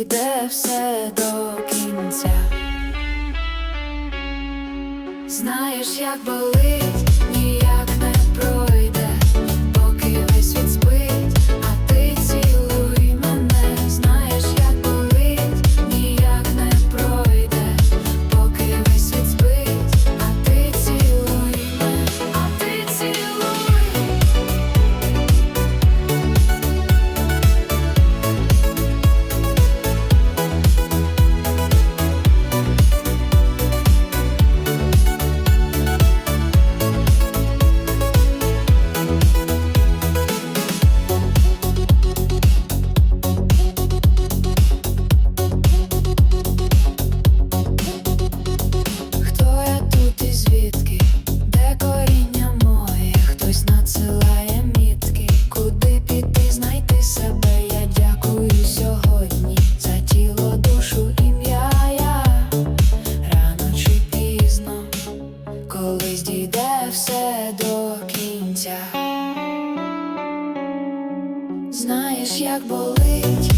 Іде все до кінця. Знаєш, як болить. колись дійде все до кінця. Знаєш, як болить.